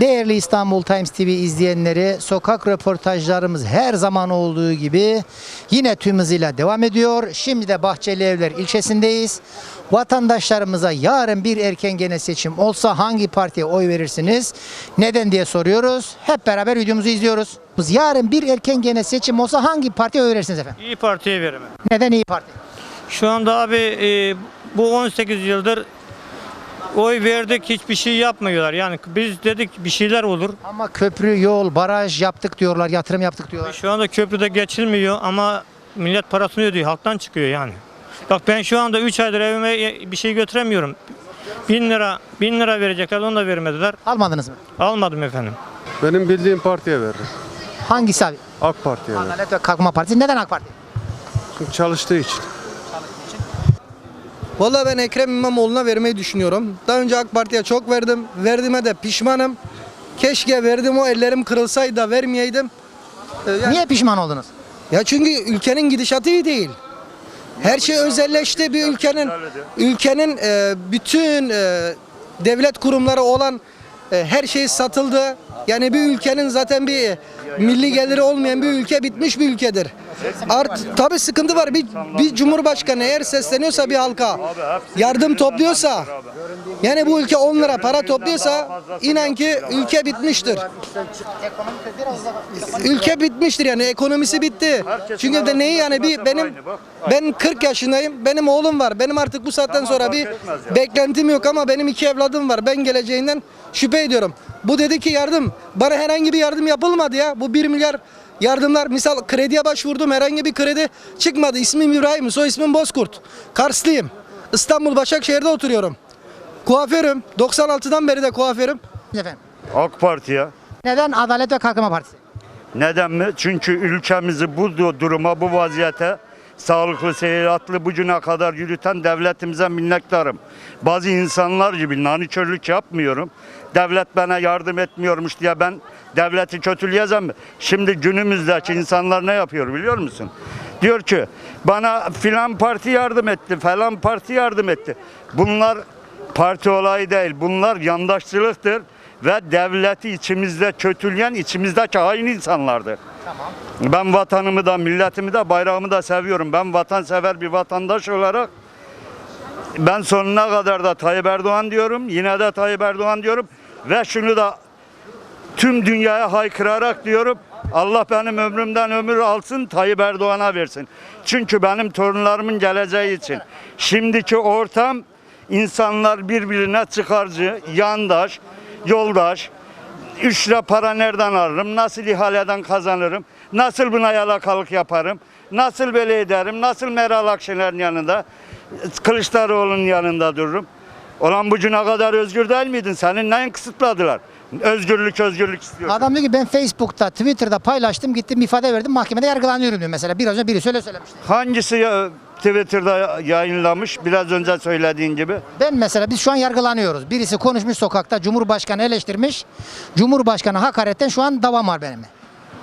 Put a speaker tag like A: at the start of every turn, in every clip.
A: Değerli İstanbul Times TV izleyenleri, sokak röportajlarımız her zaman olduğu gibi yine tüm hızıyla devam ediyor. Şimdi de Bahçeli Evler ilçesindeyiz. Vatandaşlarımıza yarın bir erken gene seçim olsa hangi partiye oy verirsiniz? Neden diye soruyoruz. Hep beraber videomuzu izliyoruz. Biz Yarın bir erken gene seçim olsa hangi partiye oy verirsiniz efendim?
B: İyi Parti'ye veririm.
A: Neden İyi Parti?
B: Şu anda abi e, bu 18 yıldır oy verdik hiçbir şey yapmıyorlar. Yani biz dedik bir şeyler olur.
A: Ama köprü, yol, baraj yaptık diyorlar, yatırım yaptık diyorlar.
B: Şu anda köprüde geçilmiyor ama millet parasını ödüyor. Halktan çıkıyor yani. Bak ben şu anda 3 aydır evime bir şey götüremiyorum. 1000 lira 1000 lira verecekler onu da vermediler.
A: Almadınız mı?
B: Almadım efendim.
C: Benim bildiğim partiye veririm.
A: Hangisi abi?
C: AK Parti'ye veririm.
A: Adalet ve Kalkınma Partisi. Neden AK Parti?
C: Çünkü çalıştığı için.
D: Valla ben Ekrem İmamoğlu'na vermeyi düşünüyorum. Daha önce AK Parti'ye çok verdim. Verdiğime de pişmanım. Keşke verdim o ellerim kırılsaydı da vermeyeydim. Ee, yani-
A: Niye pişman oldunuz?
D: Ya çünkü ülkenin gidişatı iyi değil. Her şey özelleşti bir ülkenin ülkenin e, bütün e, devlet kurumları olan e, her şey satıldı. Yani bir ülkenin zaten bir milli geliri olmayan bir ülke bitmiş bir ülkedir. Art tabi sıkıntı var. Bir, bir cumhurbaşkanı eğer sesleniyorsa bir halka yardım topluyorsa yani bu ülke 10 lira para topluyorsa inan ki ülke bitmiştir. Ülke bitmiştir yani ekonomisi bitti. Çünkü de neyi yani bir benim ben 40 yaşındayım. Benim oğlum var. Benim artık bu saatten sonra bir beklentim yok ama benim iki evladım var. Ben geleceğinden şüphe ediyorum. Bu dedi ki yardım. Bana herhangi bir yardım yapılmadı ya. Bu 1 milyar yardımlar misal krediye başvurdum. Herhangi bir kredi çıkmadı. İsmim İbrahim. Soy ismim Bozkurt. Karslıyım. İstanbul Başakşehir'de oturuyorum. Kuaförüm. 96'dan beri de kuaförüm.
A: Efendim.
E: AK Parti'ye.
A: Neden Adalet ve Kalkınma Partisi?
E: Neden mi? Çünkü ülkemizi bu du- duruma, bu vaziyete sağlıklı, seyahatli bugüne kadar yürüten devletimize minnettarım. Bazı insanlar gibi nankörlük yapmıyorum. Devlet bana yardım etmiyormuş diye ben devleti kötüleyeceğim? Şimdi günümüzdeki insanlar ne yapıyor biliyor musun? Diyor ki bana filan parti yardım etti, falan parti yardım etti. Bunlar parti olayı değil. Bunlar yandaşçılıktır ve devleti içimizde kötüleyen içimizdeki hain insanlardır. Ben vatanımı da, milletimi de, bayrağımı da seviyorum. Ben vatansever bir vatandaş olarak ben sonuna kadar da Tayyip Erdoğan diyorum. Yine de Tayyip Erdoğan diyorum. Ve şunu da tüm dünyaya haykırarak diyorum. Allah benim ömrümden ömür alsın Tayyip Erdoğan'a versin. Çünkü benim torunlarımın geleceği için. Şimdiki ortam insanlar birbirine çıkarcı, yandaş, yoldaş. Üç lira para nereden alırım? Nasıl ihaleden kazanırım? Nasıl buna yalakalık yaparım? Nasıl böyle ederim? Nasıl Meral Akşener'in yanında? Kılıçdaroğlu'nun yanında dururum. Olan bugüne kadar özgür değil miydin? Senin neyin kısıtladılar? Özgürlük özgürlük istiyorsun.
A: Adam diyor ki ben Facebook'ta, Twitter'da paylaştım, gittim ifade verdim, mahkemede yargılanıyorum diyor mesela. Biraz önce birisi öyle söylemişti.
E: Hangisi ya- Twitter'da yayınlamış? Biraz önce söylediğin gibi.
A: Ben mesela biz şu an yargılanıyoruz. Birisi konuşmuş sokakta, Cumhurbaşkanı eleştirmiş. Cumhurbaşkanı hakaretten şu an davam var benim.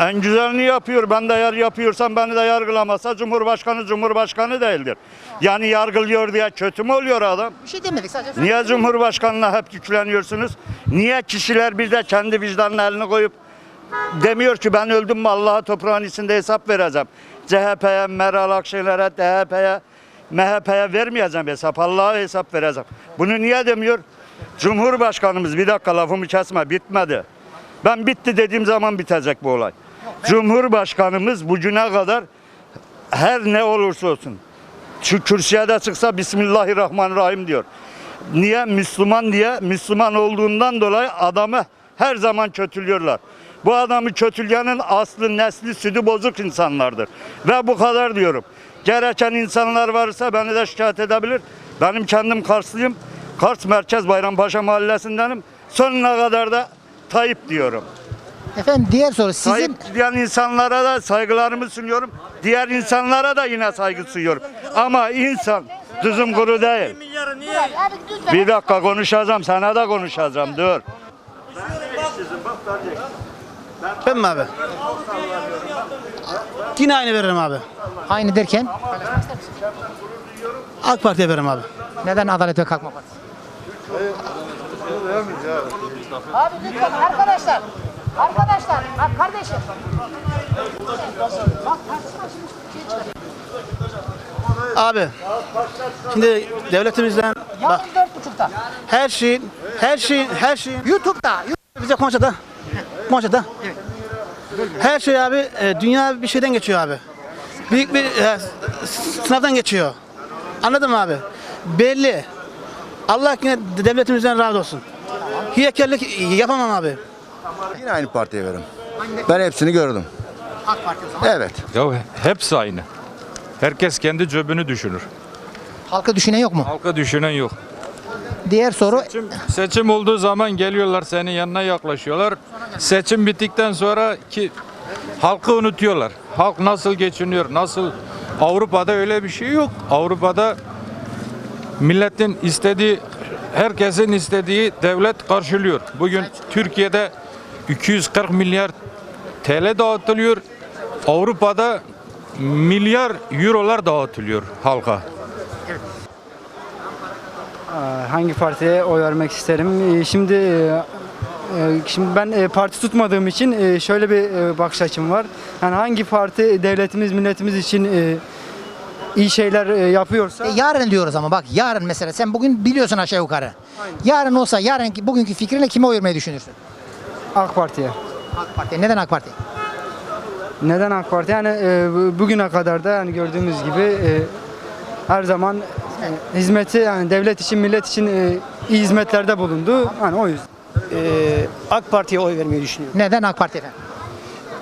E: En güzelini yapıyor. Ben de yar yapıyorsam beni de yargılamasa Cumhurbaşkanı Cumhurbaşkanı değildir. Yani yargılıyor diye kötü mü oluyor adam?
A: Bir şey demedik sadece.
E: Niye Cumhurbaşkanına hep yükleniyorsunuz? Niye kişiler bir de kendi vicdanının elini koyup demiyor ki ben öldüm mü Allah'a toprağın içinde hesap vereceğim. CHP'ye, Meral Akşener'e, DHP'ye, MHP'ye vermeyeceğim hesap. Allah'a hesap vereceğim. Bunu niye demiyor? Cumhurbaşkanımız bir dakika lafımı kesme bitmedi. Ben bitti dediğim zaman bitecek bu olay. Cumhurbaşkanımız bugüne kadar her ne olursa olsun şu kürsüye de çıksa Bismillahirrahmanirrahim diyor. Niye? Müslüman diye Müslüman olduğundan dolayı adamı her zaman kötülüyorlar. Bu adamı kötüleyenin aslı nesli südü bozuk insanlardır. Ve bu kadar diyorum. Gereken insanlar varsa beni de şikayet edebilir. Benim kendim Karslıyım. Kars Merkez Bayrampaşa Mahallesindenim. Sonuna kadar da Tayyip diyorum.
A: Efendim diğer soru sizin
E: Tayyip diyen insanlara da saygılarımı sunuyorum. Diğer insanlara da yine saygı sunuyorum. Ama insan tuzum kuru değil. Bir dakika konuşacağım, sana da konuşacağım. Dur.
F: Ben mi abi? Yine aynı veririm abi.
A: aynı derken
F: AK Parti'ye veririm abi.
A: neden Adalet ve Kalkınma Partisi? Abi lütfen arkadaşlar. Arkadaşlar, bak kardeşim. Bak tartışma şimdi şey.
F: Abi. Şimdi devletimizden bak
A: Yarın dört buçukta.
F: her şeyin her şeyin her şeyin
A: YouTube'da.
F: bize Konya'da Konya'da her şey abi e, dünya bir şeyden geçiyor abi. Büyük bir e, sınavdan geçiyor. Anladın mı abi? Belli. Allah yine devletimizden razı olsun. Hiyekellik yapamam abi.
G: Yine aynı partiye veririm. Ben hepsini gördüm.
A: AK Parti o zaman.
G: Evet.
H: Ya hepsi aynı. Herkes kendi cebini düşünür.
A: Halkı düşünen yok mu?
H: Halka düşünen yok.
A: Diğer soru
H: Seçim, seçim olduğu zaman geliyorlar senin yanına yaklaşıyorlar. Seçim bittikten sonra ki halkı unutuyorlar. Halk nasıl geçiniyor, nasıl Avrupa'da öyle bir şey yok. Avrupa'da milletin istediği, herkesin istediği devlet karşılıyor. Bugün Türkiye'de 240 milyar TL dağıtılıyor. Avrupa'da milyar eurolar dağıtılıyor halka.
I: Hangi partiye oy vermek isterim? Ee, Şimdi e, e, şimdi ben e, parti tutmadığım için şöyle bir bakış açım var. Yani hangi parti devletimiz, milletimiz için iyi şeyler yapıyorsa
A: yarın diyoruz ama bak yarın mesela sen bugün biliyorsun aşağı yukarı. Yarın olsa yarın bugünkü fikrinle kime oy vermeyi düşünürsün?
I: AK Parti'ye.
A: AK Parti. Neden AK Parti?
I: Neden AK Parti? Yani e, bu- bugüne kadar da yani gördüğümüz gibi e, her zaman e, hizmeti yani devlet için, millet için e, iyi hizmetlerde bulundu. Yani o yüzden.
J: Ee, AK Parti'ye oy vermeyi düşünüyorum.
A: Neden AK Parti efendim?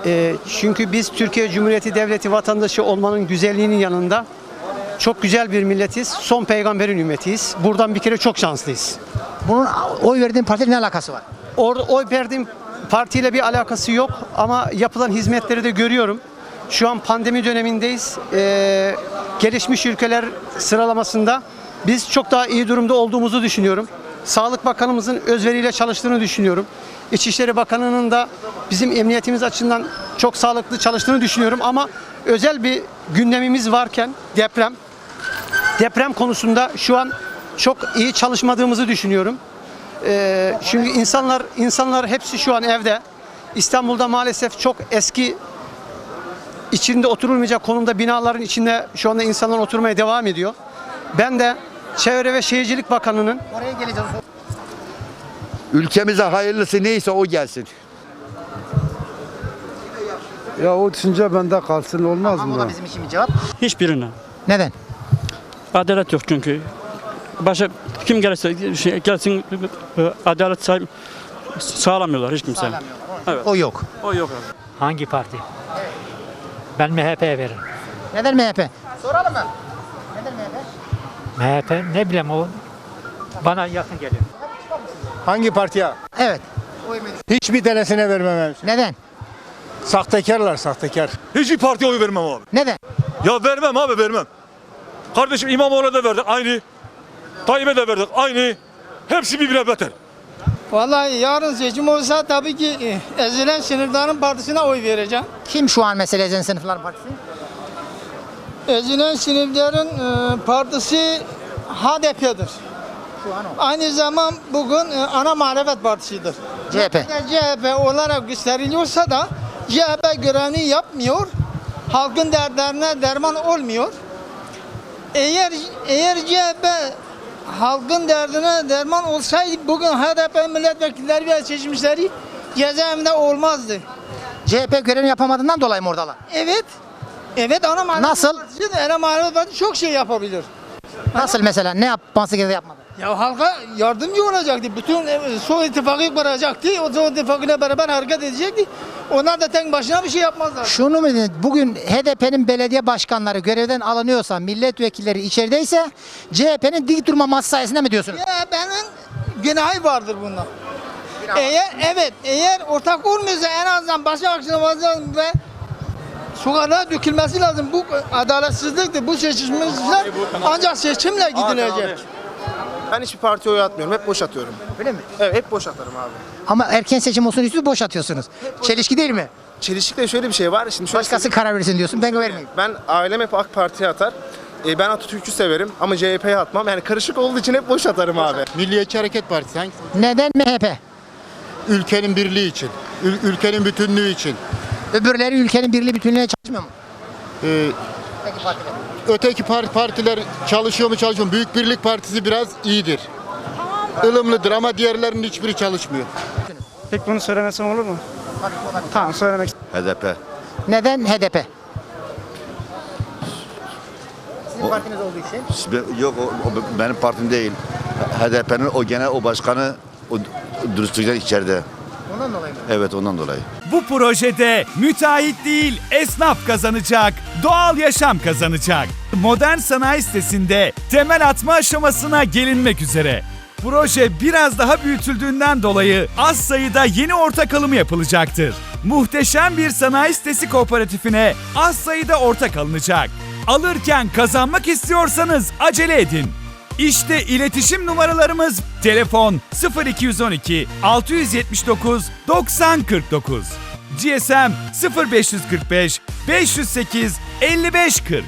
J: Ee, çünkü biz Türkiye Cumhuriyeti Devleti vatandaşı olmanın güzelliğinin yanında çok güzel bir milletiz. Son peygamberin ümmetiyiz. Buradan bir kere çok şanslıyız.
A: Bunun oy verdiğin partiyle ne alakası var?
J: Orada oy verdiğim partiyle bir alakası yok ama yapılan hizmetleri de görüyorum. Şu an pandemi dönemindeyiz. Ee, gelişmiş ülkeler sıralamasında biz çok daha iyi durumda olduğumuzu düşünüyorum. Sağlık Bakanımızın özveriyle çalıştığını düşünüyorum. İçişleri Bakanı'nın da bizim emniyetimiz açısından çok sağlıklı çalıştığını düşünüyorum ama özel bir gündemimiz varken deprem deprem konusunda şu an çok iyi çalışmadığımızı düşünüyorum. Ee, çünkü insanlar insanlar hepsi şu an evde. İstanbul'da maalesef çok eski içinde oturulmayacak konumda binaların içinde şu anda insanlar oturmaya devam ediyor. Ben de Çevre ve Şehircilik Bakanı'nın
A: Oraya geleceğiz.
G: Ülkemize hayırlısı neyse o gelsin.
C: Ya o düşünce bende kalsın olmaz
A: Ama o
C: mı?
A: da bizim için bir cevap.
K: Hiçbirine.
A: Neden?
K: Adalet yok çünkü. Başa kim gelirse şey, gelsin e, adalet sağ, sağlamıyorlar hiç kimse. Evet.
A: O yok.
K: O yok abi.
L: Hangi parti? Ben MHP'ye veririm.
A: Neden MHP? Soralım mı? Neden MHP?
L: MHP ne bileyim o bana yakın geliyor.
C: Hangi partiye?
A: Evet.
C: Hiçbir tanesine vermem.
A: Neden?
C: Sahtekarlar sahtekar.
M: Hiçbir partiye oy vermem abi.
A: Neden?
M: Ya vermem abi vermem. Kardeşim İmamoğlu'na da verdik aynı. Tayyip'e de verdik aynı. Hepsi birbirine beter.
N: Vallahi yarın seçim olsa tabii ki e, ezilen sınıfların partisine oy vereceğim.
A: Kim şu an mesela Ezen Sınıfların Partisi?
N: Ezilen sınıfların e, partisi HDP'dir.
A: Şu an o.
N: Aynı zaman bugün e, ana muhalefet partisidir.
A: CHP.
N: CHP olarak gösteriliyorsa da CHP görevini yapmıyor. Halkın dertlerine derman olmuyor. Eğer eğer CHP halkın derdine derman olsaydı bugün HDP milletvekilleri ve seçmişleri cezaevinde olmazdı.
A: CHP görevini yapamadığından dolayı mı oradalar?
N: Evet. Evet ana muhalefet
A: Nasıl?
N: partisi de ana muhalefet partisi çok şey yapabilir.
A: Nasıl mesela? Ne yapması gerekiyor yapmadı?
N: Ya halka yardımcı olacaktı. Bütün e, Sol ittifakı kuracaktı. O Sol ittifakıyla beraber hareket edecekti. Onlar da tek başına bir şey yapmazlar.
A: Şunu mu dedin? Bugün HDP'nin belediye başkanları görevden alınıyorsa, milletvekilleri içerideyse CHP'nin dik durmaması sayesinde mi diyorsunuz?
N: CHP'nin günahı vardır bunda. Eğer evet eğer ortak olmuyorsa en azından başa akşamazdan ve sokaklara dökülmesi lazım. Bu adaletsizliktir. Bu seçimler ancak seçimle gidilecek.
F: Ben hiçbir partiye oy atmıyorum. Hep boş atıyorum.
A: Öyle mi?
F: Evet hep boş atarım abi.
A: Ama erken seçim olsun istiyorsunuz boş atıyorsunuz. Çelişki değil mi?
F: Çelişkide şöyle bir şey var. Şimdi şöyle
A: Başkası karar versin diyorsun ben vermeyeyim.
F: Ben ailem hep AK Parti'ye atar. E, ben Atatürk'ü severim ama CHP'ye atmam. Yani karışık olduğu için hep boş atarım abi.
C: Milliyetçi Hareket Partisi hangisi?
A: Neden MHP?
F: ülkenin birliği için, ül- ülkenin bütünlüğü için.
A: Öbürleri ülkenin birliği bütünlüğüne çalışmıyor mu?
F: Ee,
A: Peki partiler.
F: öteki par- partiler çalışıyor mu çalışmıyor mu? Büyük Birlik Partisi biraz iyidir. ılımlıdır ama diğerlerinin hiçbiri çalışmıyor.
O: Peki bunu söylemesem olur mu? Tamam söylemek
G: HDP.
A: Neden HDP? Sizin partiniz olduğu için.
G: Yok o, o benim partim değil. HDP'nin o gene o başkanı o dürüstlükten içeride.
A: Ondan dolayı mı?
G: Evet ondan dolayı.
P: Bu projede müteahhit değil esnaf kazanacak, doğal yaşam kazanacak. Modern sanayi sitesinde temel atma aşamasına gelinmek üzere. Proje biraz daha büyütüldüğünden dolayı az sayıda yeni ortak alımı yapılacaktır. Muhteşem bir sanayi sitesi kooperatifine az sayıda ortak alınacak. Alırken kazanmak istiyorsanız acele edin. İşte iletişim numaralarımız. Telefon 0212 679 9049 GSM 0545 508 5540